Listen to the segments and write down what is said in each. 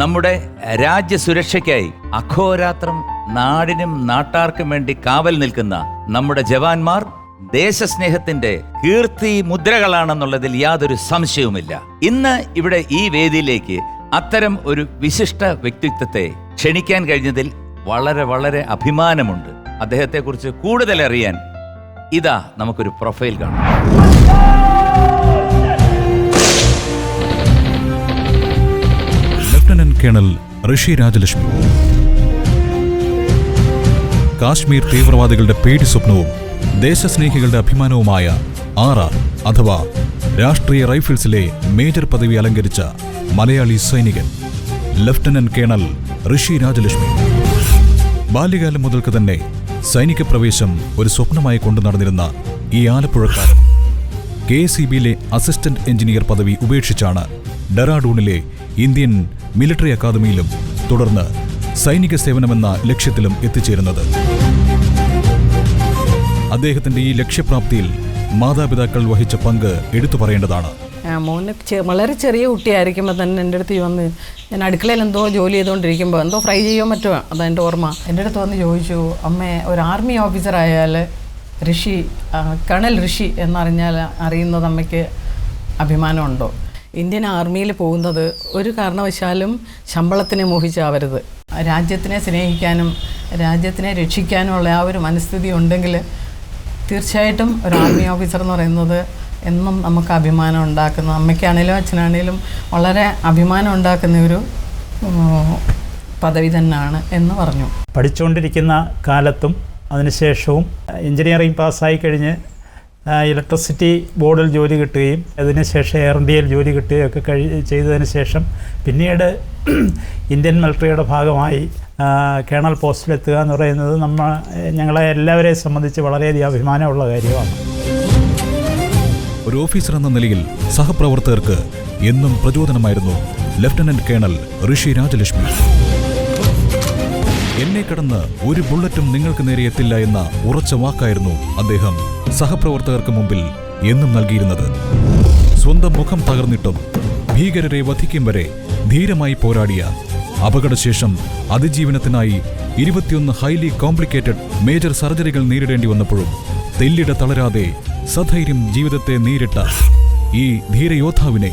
നമ്മുടെ രാജ്യസുരക്ഷയ്ക്കായി അഘോരാത്രം നാടിനും നാട്ടാർക്കും വേണ്ടി കാവൽ നിൽക്കുന്ന നമ്മുടെ ജവാന്മാർ ദേശസ്നേഹത്തിന്റെ കീർത്തി മുദ്രകളാണെന്നുള്ളതിൽ യാതൊരു സംശയവുമില്ല. ഇന്ന് ഇവിടെ ഈ വേദിയിലേക്ക് അത്തരം ഒരു വിശിഷ്ട വ്യക്തിത്വത്തെ ക്ഷണിക്കാൻ കഴിഞ്ഞതിൽ വളരെ വളരെ അഭിമാനമുണ്ട്. അദ്ദേഹത്തെക്കുറിച്ച് കൂടുതൽ അറിയാൻ ഇതാ നമുക്കൊരു പ്രൊഫൈൽ കാണാം. കേണൽ ഋഷി രാജലക്ഷ്മി. കാശ്മീർ തീവ്രവാദികളുടെ പേടി സ്വപ്നവും ദേശസ്നേഹികളുടെ അഭിമാനവുമായ ആർ ആർ അഥവാ രാഷ്ട്രീയ റൈഫിൾസിലെ മേജർ പദവി അലങ്കരിച്ച മലയാളി സൈനികൻ ലഫ്റ്റനന്റ് കേണൽ ഋഷി രാജലക്ഷ്മി. ബാല്യകാലം മുതൽക്ക് തന്നെ സൈനിക പ്രവേശം ഒരു സ്വപ്നമായി കൊണ്ടു നടന്നിരുന്ന ഈ ആലപ്പുഴക്കാരൻ. കെ എസ് സി ബിയിലെ അസിസ്റ്റന്റ് എഞ്ചിനീയർ പദവി ഉപേക്ഷിച്ചാണ് ഡെറാഡൂണിലെ ഇന്ത്യൻ മിലിറ്ററി അക്കാദമിയിലും തുടർന്ന് സൈനിക സേവനമെന്ന ലക്ഷ്യത്തിലും എത്തിച്ചേരുന്നത്. അദ്ദേഹത്തിന്റെ ഈ ലക്ഷ്യപ്രാപ്തിയിൽ മാതാപിതാക്കൾ വഹിച്ച പങ്ക് എടുത്തു പറയേണ്ടതാണ്. മോന് വളരെ ചെറിയ കുട്ടിയായിരിക്കുമ്പോൾ തന്നെ എന്റെ അടുത്ത് വന്ന് ഞാൻ അടുക്കളയിൽ എന്തോ ജോലി ചെയ്തുകൊണ്ടിരിക്കുമ്പോൾ എന്തോ ഫ്രൈ ചെയ്യാൻ മറ്റോ അതാ എന്റെ ഓർമ്മ. എന്റെ അടുത്ത് വന്ന് ചോദിച്ചു അമ്മേ ഒരു ആർമി ഓഫീസർ ആയാൽ ഋഷി കണൽ ഋഷി എന്നറിഞ്ഞാൽ അറിയുന്നത് അമ്മയ്ക്ക് അഭിമാനമുണ്ടോ? ഇന്ത്യൻ ആർമിയിൽ പോകുന്നത് ഒരു കാരണവശാലും ശമ്പളത്തിനെ മോഹിച്ചാവരുത്. രാജ്യത്തിനെ സ്നേഹിക്കാനും രാജ്യത്തിനെ രക്ഷിക്കാനുമുള്ള ആ ഒരു മനസ്ഥിതി ഉണ്ടെങ്കിൽ തീർച്ചയായിട്ടും ഒരു ആർമി ഓഫീസർ എന്ന് പറയുന്നത് എന്നും നമുക്ക് അഭിമാനം ഉണ്ടാക്കുന്ന. അമ്മയ്ക്കാണേലും അച്ഛനാണേലും വളരെ അഭിമാനം ഉണ്ടാക്കുന്ന ഒരു പദവി തന്നെയാണ് എന്ന് പറഞ്ഞു. പഠിച്ചുകൊണ്ടിരിക്കുന്ന കാലത്തും അതിനുശേഷവും എഞ്ചിനീയറിംഗ് പാസ്സായി കഴിഞ്ഞ് ഇലക്ട്രിസിറ്റി ബോർഡിൽ ജോലി കിട്ടുകയും അതിനുശേഷം എയർ ഇന്ത്യയിൽ ജോലി കിട്ടുകയും ഒക്കെ കഴി ചെയ്തതിന് ശേഷം പിന്നീട് ഇന്ത്യൻ മിലിറ്ററിയുടെ ഭാഗമായി കേണൽ പോസ്റ്റിലെത്തുക എന്ന് പറയുന്നത് നമ്മൾ ഞങ്ങളെ എല്ലാവരെയും സംബന്ധിച്ച് വളരെയധികം അഭിമാനമുള്ള കാര്യമാണ്. ഒരു ഓഫീസർ എന്ന നിലയിൽ സഹപ്രവർത്തകർക്ക് എന്നും പ്രചോദനമായിരുന്നു ലഫ്റ്റനന്റ് കേണൽ ഋഷി രാജലക്ഷ്മി. എന്നെ കടന്ന് ഒരു ബുള്ളറ്റും നിങ്ങൾക്ക് നേരെ എത്തില്ല എന്ന ഉറച്ച വാക്കായിരുന്നു അദ്ദേഹം സഹപ്രവർത്തകർക്ക് മുമ്പിൽ എന്നും നൽകിയിരുന്നത്. സ്വന്തം മുഖം തകർന്നിട്ടും ഭീകരരെ വധിക്കും വരെ ധീരമായി പോരാടിയ അപകടശേഷം അതിജീവനത്തിനായി ഇരുപത്തിയൊന്ന് ഹൈലി കോംപ്ലിക്കേറ്റഡ് മേജർ സർജറികൾ നേരിടേണ്ടി വന്നപ്പോഴും തെല്ലിട തളരാതെ സധൈര്യം ജീവിതത്തെ നേരിട്ട ഈ ധീരയോദ്ധാവിനെ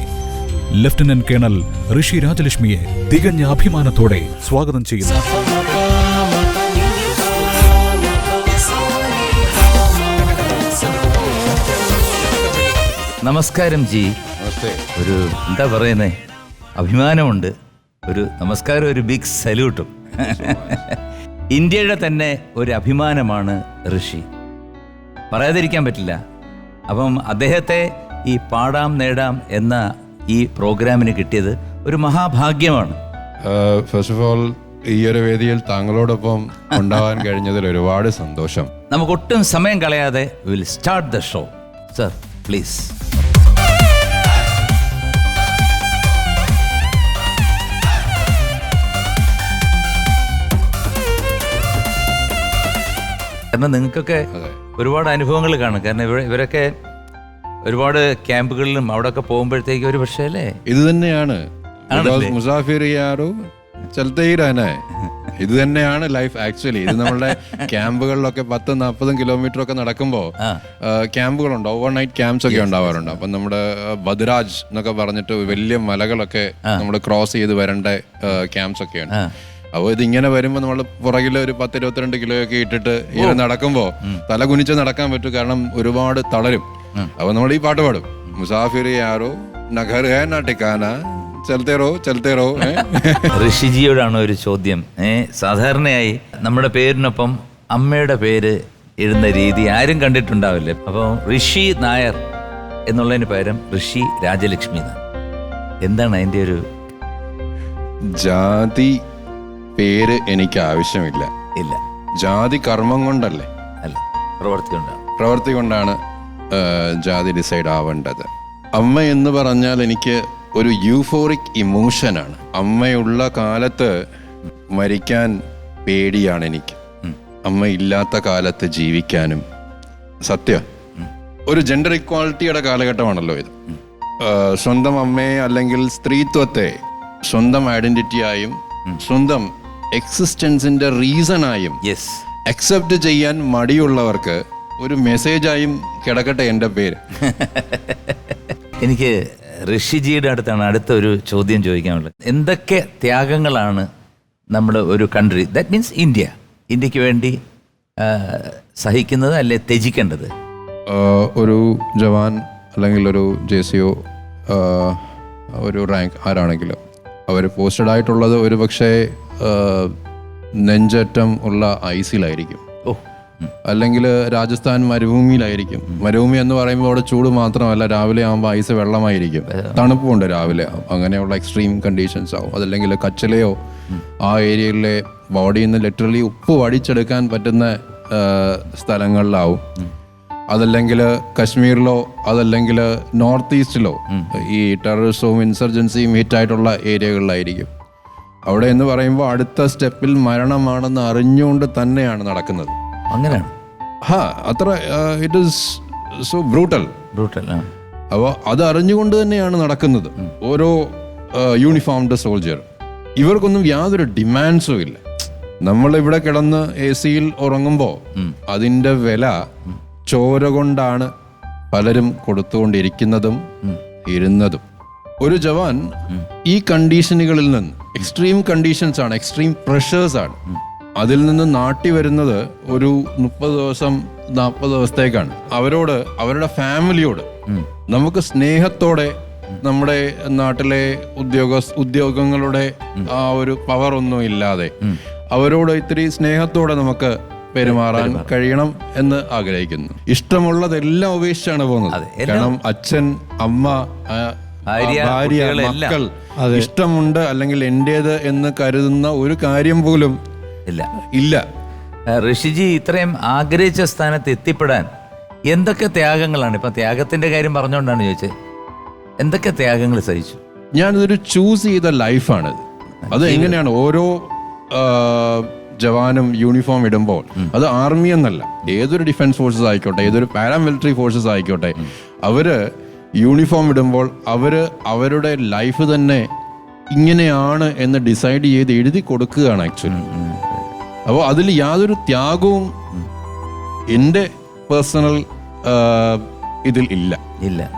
ലഫ്റ്റനന്റ് കേണൽ ഋഷി രാജലക്ഷ്മിയെ തികഞ്ഞ അഭിമാനത്തോടെ സ്വാഗതം ചെയ്യുന്നു. നമസ്കാരം ജി. ഒരു എന്താ പറയുന്നേ? അഭിമാനമുണ്ട്. ഒരു നമസ്കാരം ഒരു ബിഗ് സല്യൂട്ടും ഇന്ത്യയുടെ തന്നെ ഒരു അഭിമാനമാണ് ഋഷി. പറയാതിരിക്കാൻ പറ്റില്ല. അപ്പം അദ്ദേഹത്തെ ഈ പാടാം നേടാം എന്ന ഈ പ്രോഗ്രാമിന് കിട്ടിയത് ഒരു മഹാഭാഗ്യമാണ്. ഫസ്റ്റ് ഓഫ് ഓൾ ഈ ഒരു വേദിയിൽ താങ്കളോടൊപ്പം ഉണ്ടാവാൻ കഴിഞ്ഞതിൽ ഒരുപാട് സന്തോഷം. നമുക്ക് ഒട്ടും സമയം കളയാതെ will start the show sir please കാരണം നിങ്ങൾക്കൊക്കെ ഒരുപാട് അനുഭവങ്ങൾ കാണും. കാരണം ഇവ ഇവരൊക്കെ ഒരുപാട് ക്യാമ്പുകളിലും അവിടെയൊക്കെ പോകുമ്പോഴത്തേക്ക് ഒരു പക്ഷേ അല്ലേ? ഇത് തന്നെയാണ്. മുസാഫിർ യാറോ. ഇത് തന്നെയാണ് ലൈഫ് ആക്ച്വലി. ഇത് നമ്മളുടെ ക്യാമ്പുകളിലൊക്കെ പത്ത് നാൽപ്പതും കിലോമീറ്റർ ഒക്കെ നടക്കുമ്പോൾ ക്യാമ്പുകൾ ക്യാമ്പുകളുണ്ട്. ഓവർ നൈറ്റ് ക്യാമ്പ്സ് ഒക്കെ ഉണ്ടാവാറുണ്ട്. അപ്പം നമ്മുടെ ബദ്രാജ് എന്നൊക്കെ പറഞ്ഞിട്ട് വലിയ മലകളൊക്കെ നമ്മൾ ക്രോസ് ചെയ്ത് വരേണ്ട ക്യാമ്പ്സ് ഒക്കെയാണ്. അപ്പോൾ ഇതിങ്ങനെ വരുമ്പോൾ നമ്മൾ പുറകിൽ ഒരു പത്ത് ഇരുപത്തിരണ്ട് കിലോ ഒക്കെ ഇട്ടിട്ട് ഇങ്ങനെ നടക്കുമ്പോൾ തല കുനിച്ച് നടക്കാൻ പറ്റും കാരണം ഒരുപാട് തളരും. അപ്പോൾ നമ്മൾ ഈ പാട്ട് പാടും. മുസാഫിർ നഗർ ഹേ നാട്ടിക്കാന ടിക്കാന ചെലത്തേറോ റോ ചലത്തെ റോ ഏ? ഋഷിജിയോടാണ് ഒരു ചോദ്യം. ഏ സാധാരണയായി നമ്മുടെ പേരിനൊപ്പം അമ്മയുടെ പേര് എഴുന്ന രീതി ആരും കണ്ടിട്ടുണ്ടാവില്ല. അപ്പോൾ ഋഷി നായർ എന്നുള്ളതിന് പകരം ഋഷി രാജലക്ഷ്മി എന്നാണ്. എന്താണ് അതിന്റെ ഒരു ജാതി പേര് എനിക്ക് ആവശ്യമില്ല. ഇല്ല. ജാതി കർമ്മം കൊണ്ടല്ലേ? അല്ല. പ്രവർത്തി കൊണ്ടാണ് പ്രവൃത്തി കൊണ്ടാണ് ജാതി ഡിസൈഡ് ആവേണ്ടത്. അമ്മ എന്ന് പറഞ്ഞാൽ എനിക്ക് ഒരു യൂഫോറിക് ഇമോഷനാണ് അമ്മയുള്ള കാലത്ത് മരിക്കാൻ പേടിയാണ് എനിക്ക്. അമ്മ ഇല്ലാത്ത കാലത്ത് ജീവിക്കാനും. സത്യം. ഒരു ജെൻഡർ ഇക്വാളിറ്റിയുടെ കാലഘട്ടമാണല്ലോ ഇത്. സ്വന്തം അമ്മയെ അല്ലെങ്കിൽ സ്ത്രീത്വത്തെ സ്വന്തം ഐഡന്റിറ്റിയായും സ്വന്തം എക്സിസ്റ്റൻസിന്റെ റീസണായും യെസ് അക്സെപ്റ്റ് ചെയ്യാൻ മടിയുള്ളവർക്ക് ഒരു മെസ്സേജായും കിടക്കട്ടെ എന്റെ പേര്. എനിക്ക് ഋഷിജിയുടെ അടുത്താണ് അടുത്ത ഒരു ചോദ്യം ചോദിക്കാനുള്ളത്. എന്തൊക്കെ ത്യാഗങ്ങളാണ് നമ്മൾ ഒരു കൺട്രി ദാറ്റ് മീൻസ് ഇന്ത്യ ഇന്ത്യയ്ക്ക് വേണ്ടി സഹിക്കുന്നത് അല്ലെ ത്യജിക്കേണ്ടത്? ഒരു ജവാൻ അല്ലെങ്കിൽ ഒരു ജെ സി ഒ ഒരു റാങ്ക് ആരാണെങ്കിലും. അവർ പോസ്റ്റഡ് ആയിട്ടുള്ളത് ഒരു പക്ഷേ നെഞ്ചറ്റം ഉള്ള ഐസിലായിരിക്കും. ഓ. അല്ലെങ്കിൽ രാജസ്ഥാൻ മരുഭൂമിയിലായിരിക്കും. മരുഭൂമി എന്ന് പറയുമ്പോൾ അവിടെ ചൂട് മാത്രമല്ല രാവിലെ ആകുമ്പോൾ ഐസ് വെള്ളമായിരിക്കും. തണുപ്പുണ്ട് രാവിലെ. അങ്ങനെയുള്ള എക്സ്ട്രീം കണ്ടീഷൻസ് ആവും. അതല്ലെങ്കിൽ കച്ചലയോ ആ ഏരിയയിലെ ബോഡിയിൽ നിന്ന് ലിറ്ററലി ഉപ്പ് വടിച്ചെടുക്കാൻ പറ്റുന്ന സ്ഥലങ്ങളിലാവും. അതല്ലെങ്കിൽ കശ്മീരിലോ അതല്ലെങ്കിൽ നോർത്ത് ഈസ്റ്റിലോ ഈ ടെററിസവും ഇൻസർജൻസിയും ഹിറ്റായിട്ടുള്ള ഏരിയകളിലായിരിക്കും. അവിടെ എന്ന് പറയുമ്പോൾ അടുത്ത സ്റ്റെപ്പിൽ മരണമാണെന്ന് അറിഞ്ഞുകൊണ്ട് തന്നെയാണ് നടക്കുന്നത്. അങ്ങനെയാണ് ഹാ അത്ര it is so brutal brutal അപ്പോൾ അത് അറിഞ്ഞുകൊണ്ട് തന്നെയാണ് നടക്കുന്നത് ഓരോ യൂണിഫോംഡ് സോൾജർ ഇവർക്കൊന്നും യാതൊരു ഡിമാൻഡ്സും ഇല്ല. നമ്മളിവിടെ കിടന്ന് എ സിയിൽ ഉറങ്ങുമ്പോൾ അതിന്റെ വില ചോര കൊണ്ടാണ് പലരും കൊടുത്തുകൊണ്ടിരിക്കുന്നതും ഇരുന്നതും. ഒരു ജവാൻ ഈ കണ്ടീഷനുകളിൽ നിന്ന് എക്സ്ട്രീം കണ്ടീഷൻസ് ആണ് എക്സ്ട്രീം പ്രഷേഴ്സ് ആണ് അതിൽ നിന്ന് നാട്ടി വരുന്നത് ഒരു മുപ്പത് ദിവസം നാൽപ്പത് ദിവസത്തേക്കാണ്. അവരോട് അവരുടെ ഫാമിലിയോട് നമുക്ക് സ്നേഹത്തോടെ നമ്മുടെ നാട്ടിലെ ഉദ്യോഗ ഉദ്യോഗങ്ങളുടെ ആ ഒരു പവർ ഒന്നും ഇല്ലാതെ അവരോട് ഇത്തിരി സ്നേഹത്തോടെ നമുക്ക് പെരുമാറാൻ കഴിയണം എന്ന് ആഗ്രഹിക്കുന്നു. ഇഷ്ടമുള്ളതെല്ലാം ഉപേക്ഷിച്ചാണ് പോകുന്നത്. കാരണം അച്ഛൻ അമ്മ ഭാര്യ, മക്കൾ. ഇഷ്ടമുണ്ട് അല്ലെങ്കിൽ എന്റേത് എന്ന് കരുതുന്ന ഒരു കാര്യം പോലും ഇല്ല. ഇല്ല. ഋഷിജി ഇത്രയും ആഗ്രഹിച്ച സ്ഥാനത്ത് എത്തിപ്പെടാൻ എന്തൊക്കെ ത്യാഗങ്ങളാണ്? ഇപ്പൊ ത്യാഗത്തിന്റെ കാര്യം പറഞ്ഞുകൊണ്ടാണ് ചോദിച്ചത്. എന്തൊക്കെ ത്യാഗങ്ങൾ സഹിച്ചു? ഞാനിതൊരു ചൂസ് ചെയ്ത ലൈഫാണ്. അത് എങ്ങനെയാണ്? ഓരോ ജവാനും യൂണിഫോം ഇടുമ്പോൾ അത് ആർമി എന്നല്ല. ഏതൊരു ഡിഫൻസ് ഫോഴ്സസ് ആയിക്കോട്ടെ ഏതൊരു പാരാമിലിറ്ററി ഫോഴ്സസ് ആയിക്കോട്ടെ അവർ യൂണിഫോം ഇടുമ്പോൾ അവർ അവരുടെ ലൈഫ് തന്നെ ഇങ്ങനെയാണ് എന്ന് ഡിസൈഡ് ചെയ്ത് എഴുതി കൊടുക്കുകയാണ് ആക്ച്വലി അപ്പോൾ അതിൽ യാതൊരു ത്യാഗവും എന്റെ പേഴ്സണൽ ഇതിൽ ഇല്ല. ഇല്ല.